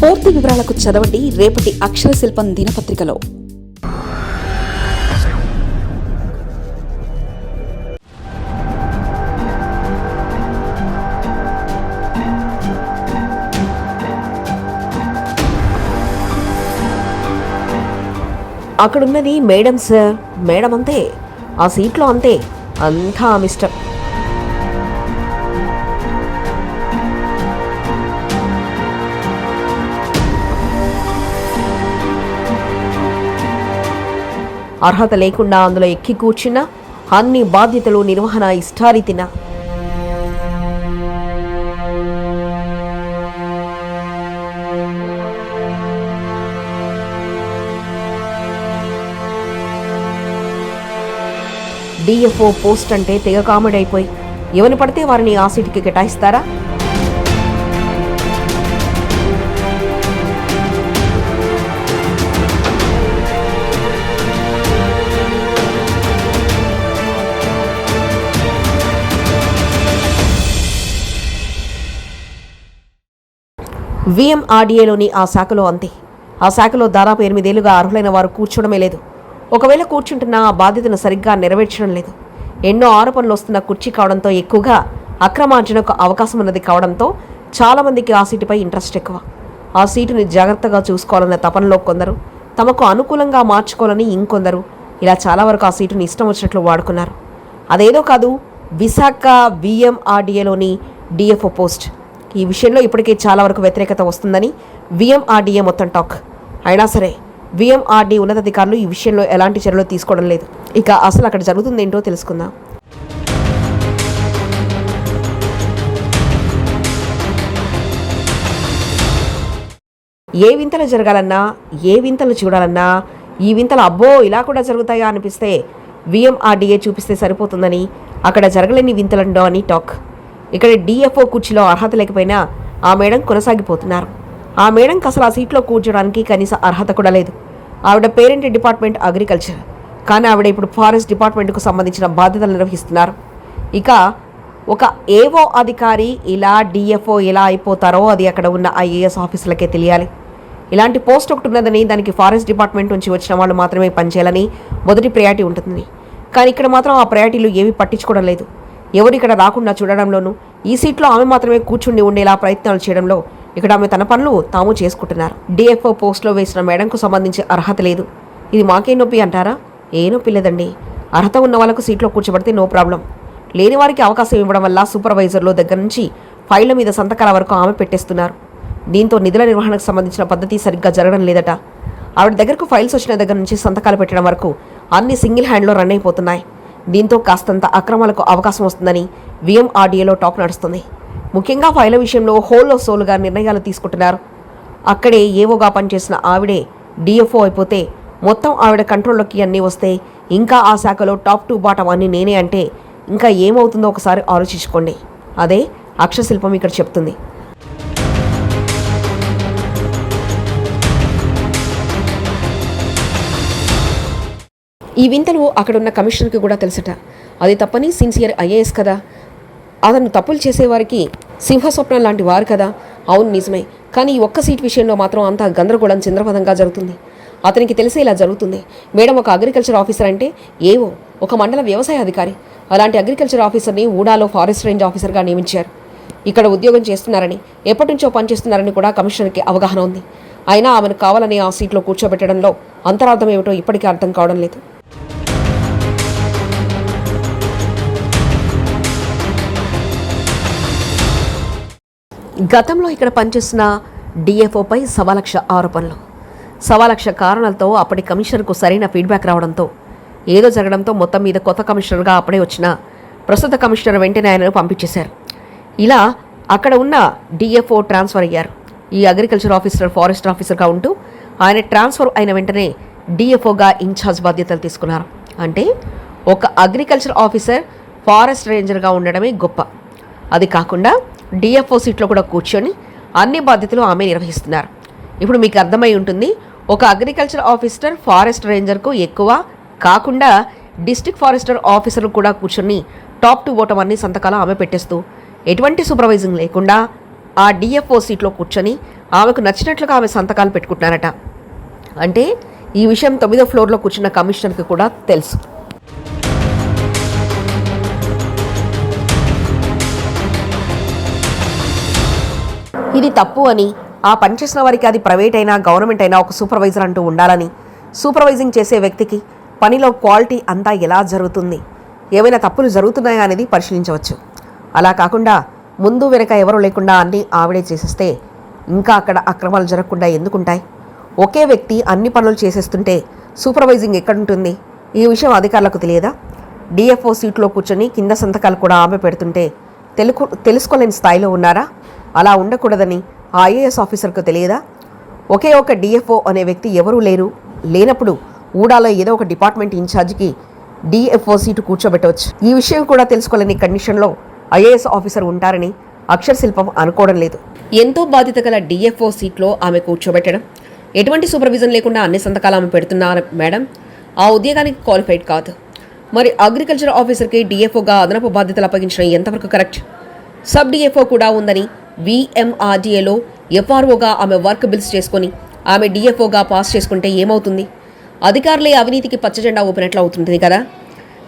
పూర్తి వివరాలకు చదవండి రేపటి అక్షర శిల్పం దినపత్రికలో. అక్కడున్నది మేడం సార్ మేడం అంతే. ఆ సీట్లో అంతే. అంతా ఆమె ఇష్టం అర్హత లేకుండా అందులో ఎక్కి కూర్చున్నా అన్ని బాధ్యతలు నిర్వహణ ఇష్టారీతిన. డిఎఫ్ఓ పోస్ట్ అంటే తెగ కామెడీ అయిపోయి ఎవరిని పడితే వారిని ఆ సీటుకి కేటాయిస్తారా? విఎంఆర్డీఏలోని ఆ శాఖలో అంతే. ఆ శాఖలో దాదాపు ఎనిమిదేళ్ళుగా అర్హులైన వారు కూర్చోడమే లేదు. ఒకవేళ కూర్చుంటున్న ఆ బాధ్యతను సరిగ్గా నెరవేర్చడం లేదు. ఎన్నో ఆరోపణలు వస్తున్న కుర్చీ కావడంతో ఎక్కువగా అక్రమార్జనకు అవకాశం ఉన్నది కావడంతో చాలామందికి ఆ సీటుపై ఇంట్రెస్ట్ ఎక్కువ. ఆ సీటుని జాగ్రత్తగా చూసుకోవాలన్న తపనలో కొందరు తమకు అనుకూలంగా మార్చుకోవాలని ఇంకొందరు ఇలా చాలా వరకు ఆ సీటుని ఇష్టం వచ్చినట్లు వాడుకున్నారు. అదేదో కాదు విశాఖ విఎంఆర్డీఏలోని డిఎఫ్ఓ పోస్ట్. ఈ విషయంలో ఇప్పటికే చాలా వరకు వ్యతిరేకత వస్తుందని విఎంఆర్డీఏ మొత్తం టాక్. అయినా సరే విఎంఆర్డీ ఉన్నతాధికారులు ఈ విషయంలో ఎలాంటి చర్యలు తీసుకోవడం లేదు. ఇక అసలు అక్కడ జరుగుతుంది ఏంటో తెలుసుకుందాం. ఏ వింతలు జరగాలన్నా ఏ వింతలు చూడాలన్నా ఈ వింతలు అబ్బో ఇలా కూడా జరుగుతాయా అనిపిస్తే విఎంఆర్డీఏ చూపిస్తే సరిపోతుందని అక్కడ జరగలేని వింతలండో అని టాక్. ఇక్కడ డిఎఫ్ఓ కుర్చీలో అర్హత లేకపోయినా ఆ మేడం కొనసాగిపోతున్నారు. ఆ మేడంకి అసలు ఆ సీట్లో కూర్చోడానికి కనీస అర్హత కూడా లేదు. ఆవిడ పేరెంట్ డిపార్ట్మెంట్ అగ్రికల్చర్. కానీ ఆవిడ ఇప్పుడు ఫారెస్ట్ డిపార్ట్మెంట్కు సంబంధించిన బాధ్యతలు నిర్వహిస్తున్నారు. ఇక ఒక ఏవో అధికారి ఇలా డిఎఫ్ఓ ఎలా అయిపోతారో అది అక్కడ ఉన్న ఐఏఎస్ ఆఫీసులకే తెలియాలి. ఇలాంటి పోస్ట్ ఒకటి ఉన్నదని దానికి ఫారెస్ట్ డిపార్ట్మెంట్ నుంచి వచ్చిన వాళ్ళు మాత్రమే పనిచేయాలని మొదటి ప్రయారిటీ ఉంటుంది కానీ ఇక్కడ మాత్రం ఆ ప్రయారిటీలు ఏమీ పట్టించుకోవడం లేదు. ఎవరు ఇక్కడ రాకుండా చూడడంలోనూ ఈ సీట్లో ఆమె మాత్రమే కూర్చుండి ఉండేలా ప్రయత్నాలు చేయడంలో ఇక్కడ ఆమె తన పనులు తాము చేసుకుంటున్నారు. డిఎఫ్ఓ పోస్ట్లో వేసిన మేడంకు సంబంధించి అర్హత లేదు. ఇది మాకే నొప్పి అంటారా? ఏ నొప్పి లేదండి. అర్హత ఉన్న వాళ్ళకు సీట్లో కూర్చోబడితే నో ప్రాబ్లం. లేని వారికి అవకాశం ఇవ్వడం వల్ల సూపర్వైజర్లు దగ్గర నుంచి ఫైళ్ళ మీద సంతకాల వరకు ఆమె పెట్టేస్తున్నారు. దీంతో నిధుల నిర్వహణకు సంబంధించిన పద్ధతి సరిగ్గా జరగడం లేదట. ఆవిడ దగ్గరకు ఫైల్స్ వచ్చిన దగ్గర నుంచి సంతకాలు పెట్టడం వరకు అన్ని సింగిల్ హ్యాండ్లో రన్ అయిపోతున్నాయి. దీంతో కాస్తంత అక్రమాలకు అవకాశం వస్తుందని విఎంఆర్డీఏలో టాక్ నడుస్తుంది. ముఖ్యంగా ఫైల విషయంలో హోల్లో సోలుగా నిర్ణయాలు తీసుకుంటున్నారు. అక్కడే ఏవోగా పనిచేసిన ఆవిడే డిఎఫ్ఓ అయిపోతే మొత్తం ఆవిడ కంట్రోల్లోకి అన్నీ వస్తే ఇంకా ఆ శాఖలో టాప్ టు బాటం అన్ని నేనే అంటే ఇంకా ఏమవుతుందో ఒకసారి ఆలోచించుకోండి. అదే అక్షశిల్పం ఇక్కడ చెప్తుంది. ఈ వింతలు అక్కడున్న కమిషనర్కి కూడా తెలుసట. అది తప్పని సిన్సియర్ ఐఏఎస్ కదా. అతను తప్పులు చేసేవారికి సింహస్వప్నం లాంటి వారు కదా. అవును నిజమే. కానీ ఒక్క సీట్ విషయంలో మాత్రం అంతా గందరగోళం చంద్రపదంగా జరుగుతుంది. అతనికి తెలిసే ఇలా జరుగుతుంది. మేడం ఒక అగ్రికల్చర్ ఆఫీసర్ అంటే ఏవో ఒక మండల వ్యవసాయ అధికారి. అలాంటి అగ్రికల్చర్ ఆఫీసర్ని ఊడాలో ఫారెస్ట్ రేంజ్ ఆఫీసర్గా నియమించారు. ఇక్కడ ఉద్యోగం చేస్తున్నారని ఎప్పటి నుంచో పనిచేస్తున్నారని కూడా కమిషనర్కి అవగాహన ఉంది. అయినా ఆమెను కావాలని ఆ సీట్లో కూర్చోబెట్టడంలో అంతరార్థం ఏమిటో ఇప్పటికీ అర్థం కావడం లేదు. గతంలో ఇక్కడ పనిచేసిన డిఎఫ్ఓపై సవాలక్ష ఆరోపణలు. సవాలక్ష కారణాలతో అప్పటి కమిషనర్కు సరైన ఫీడ్బ్యాక్ రావడంతో ఏదో జరగడంతో మొత్తం మీద కొత్త కమిషనర్గా అప్పుడే వచ్చిన ప్రస్తుత కమిషనర్ వెంటనే ఆయనను పంపించేశారు. ఇలా అక్కడ ఉన్న డిఎఫ్ఓ ట్రాన్స్ఫర్ అయ్యారు. ఈ అగ్రికల్చర్ ఆఫీసర్ ఫారెస్ట్ ఆఫీసర్గా ఉంటూ ఆయన ట్రాన్స్ఫర్ అయిన వెంటనే డిఎఫ్ఓగా ఇన్ఛార్జ్ బాధ్యతలు తీసుకున్నారు. అంటే ఒక అగ్రికల్చర్ ఆఫీసర్ ఫారెస్ట్ రేంజర్గా ఉండడమే గొప్ప. అది కాకుండా డిఎఫ్ఓ సీట్లో కూడా కూర్చొని అన్ని బాధ్యతలు ఆమె నిర్వహిస్తున్నారు. ఇప్పుడు మీకు అర్థమై ఉంటుంది ఒక అగ్రికల్చర్ ఆఫీసర్ ఫారెస్ట్ రేంజర్కు ఎక్కువ కాకుండా డిస్టిక్ ఫారెస్టర్ ఆఫీసర్ కూడా కూర్చొని టాప్ టు బోటం అన్ని సంతకాలు ఆమె పెట్టేస్తూ ఎటువంటి సూపర్వైజింగ్ లేకుండా ఆ డిఎఫ్ఓ సీట్లో కూర్చొని ఆమెకు నచ్చినట్లుగా ఆమె సంతకాలు పెట్టుకుంటున్నారట. అంటే ఈ విషయం తొమ్మిదో ఫ్లోర్లో కూర్చున్న కమిషనర్కి కూడా తెలుసు. ఇది తప్పు అని ఆ పనిచేసిన వారికి అది ప్రైవేట్ అయినా గవర్నమెంట్ అయినా ఒక సూపర్వైజర్ అంటూ ఉండాలని సూపర్వైజింగ్ చేసే వ్యక్తికి పనిలో క్వాలిటీ అంతా ఎలా జరుగుతుంది? ఏమైనా తప్పులు జరుగుతున్నాయా అనేది పరిశీలించవచ్చు. అలా కాకుండా ముందు వెనక ఎవరు లేకుండా అన్నీ ఆవిడే చేసేస్తే ఇంకా అక్కడ అక్రమాలు జరగకుండా ఎందుకుంటాయి? ఒకే వ్యక్తి అన్ని పనులు చేసేస్తుంటే సూపర్వైజింగ్ ఎక్కడుంటుంది? ఈ విషయం అధికారులకు తెలియదా? డిఎఫ్ఓ సీట్లో కూర్చొని కింద సంతకాలు కూడా ఆమె పెడుతుంటే తెలుకు తెలుసుకోలేని స్థాయిలో ఉన్నారా? అలా ఉండకూడదని ఆ ఐఏఎస్ ఆఫీసర్కు తెలియదా? ఒకే ఒక డిఎఫ్ఓ అనే వ్యక్తి ఎవరూ లేరు. లేనప్పుడు ఊడాలో ఏదో ఒక డిపార్ట్మెంట్ ఇన్ఛార్జికి డిఎఫ్ఓ సీటు కూర్చోబెట్టవచ్చు. ఈ విషయం కూడా తెలుసుకోలేని కండిషన్లో ఐఏఎస్ ఆఫీసర్ ఉంటారని అక్షర శిల్పం అనుకోవడం లేదు. ఎంతో బాధ్యత గల డిఎఫ్ఓ సీట్లో ఆమె కూర్చోబెట్టడం ఎటువంటి సూపర్విజన్ లేకుండా అన్ని సంతకాలు ఆమె పెడుతున్నారు మేడం? ఆ ఉద్యోగానికి క్వాలిఫైడ్ కాదు. మరి అగ్రికల్చర్ ఆఫీసర్కి డిఎఫ్ఓగా అదనపు బాధ్యతలు అప్పగించడం ఎంతవరకు కరెక్ట్? సబ్ డిఎఫ్ఓ కూడా ఉందని విఎంఆర్డీఏలో ఎఫ్ఆర్ఓగా ఆమె వర్క్ బిల్స్ చేసుకొని ఆమె డిఎఫ్ఓగా పాస్ చేసుకుంటే ఏమవుతుంది? అధికారులే అవినీతికి పచ్చజెండా ఊపినట్లు అవుతుంది కదా?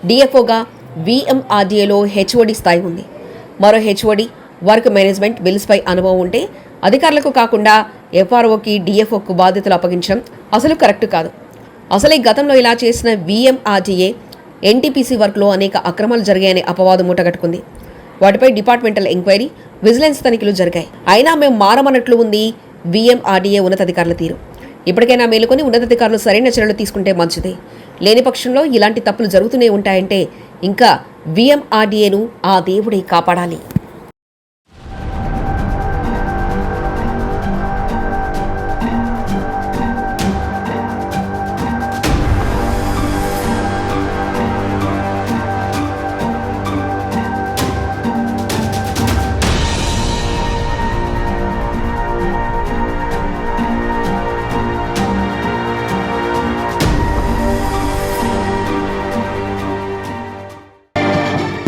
డిఎఫ్ఓగా విఎంఆర్డీఏలో హెచ్ఓడి స్థాయి ఉంది. మరో హెచ్ఓడి వర్క్ మేనేజ్మెంట్ బిల్స్పై అనుభవం ఉంటే అధికారులకు కాకుండా ఎఫ్ఆర్ఓకి డిఎఫ్ఓకు బాధ్యతలు అప్పగించడం అసలు కరెక్ట్ కాదు. అసలే గతంలో ఇలా చేసిన విఎంఆర్డీఏ ఎన్టీపీసీ వర్క్లో అనేక అక్రమాలు జరిగాయనే అపవాదం మూటగట్టుకుంది. వాటిపై డిపార్ట్మెంటల్ ఎంక్వైరీ విజిలెన్స్ తనిఖీలు జరిగాయి. అయినా మేము మారమన్నట్లు ఉంది. విఎంఆర్డీఏ ఉన్నతాధికారుల తీరు. ఇప్పటికైనా మేలుకొని ఉన్నతాధికారులు సరైన చర్యలు తీసుకుంటే మంచిది. లేని పక్షంలో ఇలాంటి తప్పులు జరుగుతూనే ఉంటాయంటే ఇంకా విఎంఆర్డీఏను ఆ దేవుడే కాపాడాలి.